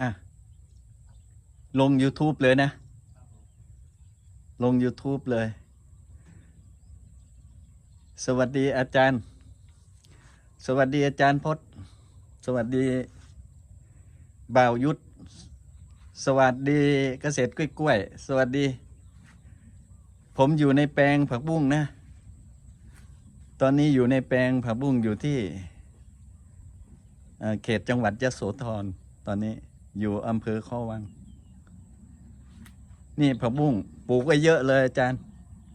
อะ ลง YouTube เลยนะ ลง YouTube เลย สวัสดีอาจารย์ สวัสดีอาจารย์พศสวัสดี บ่าวยุทธ สวัสดีเกษตรกล้วยๆ สวัสดี ผมอยู่ในแปลงผักบุ้งนะ ตอนนี้อยู่ในแปลงผักบุ้งอยู่ที่เอ่อเขตจังหวัดยะโสธรตอนนี้ อยู่อำเภอข้อวัง นี่ผักบุ้งปลูกไว้เยอะเลยอาจารย์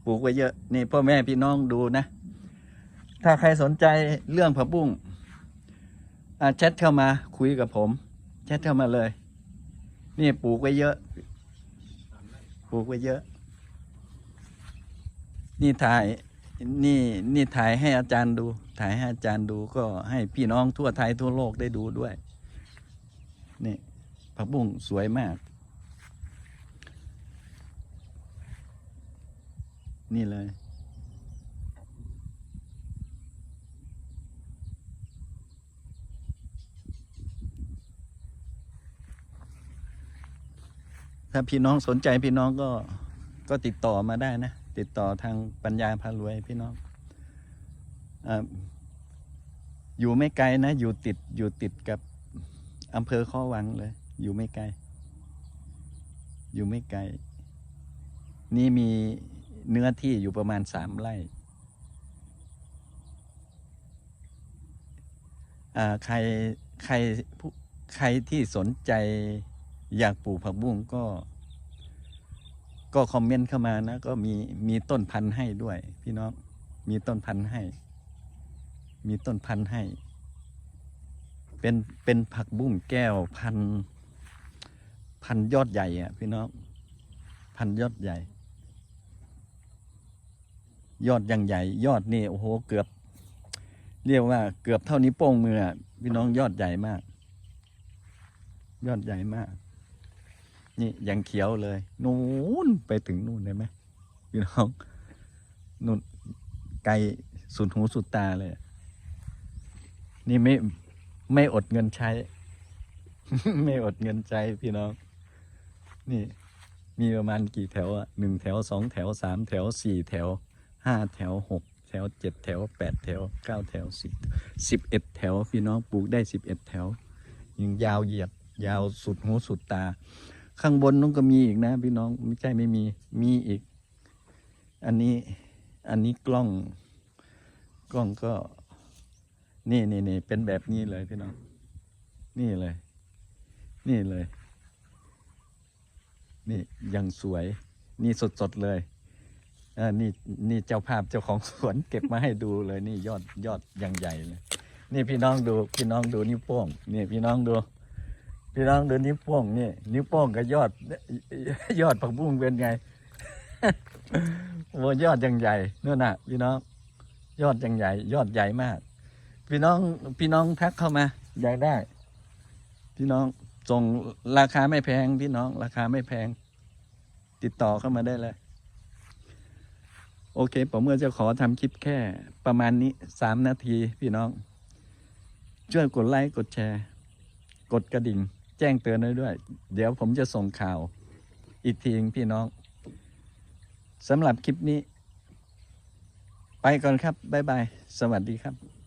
ปลูกไว้เยอะ นี่พ่อแม่พี่น้องดูนะ ถ้าใครสนใจเรื่องผักบุ้งอะแชทเข้ามาคุยกับผมแชทเข้ามาเลย นี่ปลูกไว้เยอะ ปลูกไว้เยอะ นี่ถ่ายนี่นี่ถ่ายให้อาจารย์ดู ถ่ายให้อาจารย์ดูก็ให้พี่น้องทั่วไทยทั่วโลกได้ดูด้วย นี่ ผักบุ้งสวยมาก นี่เลย ถ้าพี่น้องสนใจพี่น้องก็ก็ติดต่อมาได้นะ ติดต่อทางปัญญาพารวยพี่น้องออยู่ไม่ไกลนะ อยู่ติดอยู่ติดกับอำเภอข้อวังเลย อยู่ไม่ไกล อยู่ไม่ไกล นี่มีเนื้อที่อยู่ประมาณสามไร่อ่าใครใครผู้ใครที่สนใจอยากปลูกผักบุ้งก็ ก็คอมเมนต์เข้ามานะ ก็มีมีต้นพันธุ์ให้ด้วย พี่น้อง มีต้นพันธุ์ให้ มีต้นพันธุ์ให้ เป็นเป็นผักบุ้งแก้วพันธุ์ พันยอดใหญ่อะพี่น้อง พันยอดใหญ่ ยอดยังใหญ่ ยอดนี่โอ้โหเกือบ เรียกว่า เกือบเท่านี้โป้งมืออะพี่น้องยอดใหญ่มาก ยอดใหญ่มาก นี่ยังเขียวเลย นู่นไปถึงนู่นได้ไหมพี่น้องนู่นไกลสุดหูสุดตาเลย นี่ไม่ไม่อดเงินใช้ ไม่อดเงินใช้พี่น้อง นี่มีประมาณกี่แถวอะหนึ่งแถวสองแถวสามแถวสี่แถวห้าแถวหกแถวเจ็ดแถวแปดแถวเก้าแถวสิบสิบเอ็ดแถว พี่น้องปลูกได้สิบเอ็ดแถวยังยาวเหยียดยาวสุดหูสุดตา ข้างบนนู้นก็มีอีกนะ พี่น้องไม่ใช่ไม่มีมีอีก อันนี้อันนี้กล้องกล้องก็ นี่นี่นี่เป็นแบบนี้เลยพี่น้อง นี่เลย นี่เลย นี่ยังสวย นี่สดสดๆเลยเออนี่นี่เจ้าภาพเจ้าของสวน เก็บมาให้ดูเลยนี่ยอดยอดยังใหญ่เลย นี่พี่น้องดูพี่น้องดูนิ้วโป้งนี่พี่น้องดูพี่น้องดูนิ้วโป้งนี่นิ้วโป้งกับยอด ยอดผักบุ้งเป็นไงโอ้ยอดยังใหญ่นู่นน่ะ พี่น้อง ยอดยังใหญ่ ยอดใหญ่มาก พี่น้องพี่น้องทักเข้ามาอยากได้ พี่น้องส่งราคาไม่แพงพี่น้อง ราคาไม่แพง ติดต่อเข้ามาได้เลย โอเค ผมก็จะขอทำคลิปแค่ประมาณนี้สามนาทีพี่น้อง ช่วยกดไลค์กดแชร์ กดกระดิ่ง แจ้งเตือนไว้ด้วย เดี๋ยวผมจะส่งข่าว อีกทีงพี่น้องสำหรับคลิปนี้ ไปก่อนครับ บ๊ายบาย สวัสดีครับ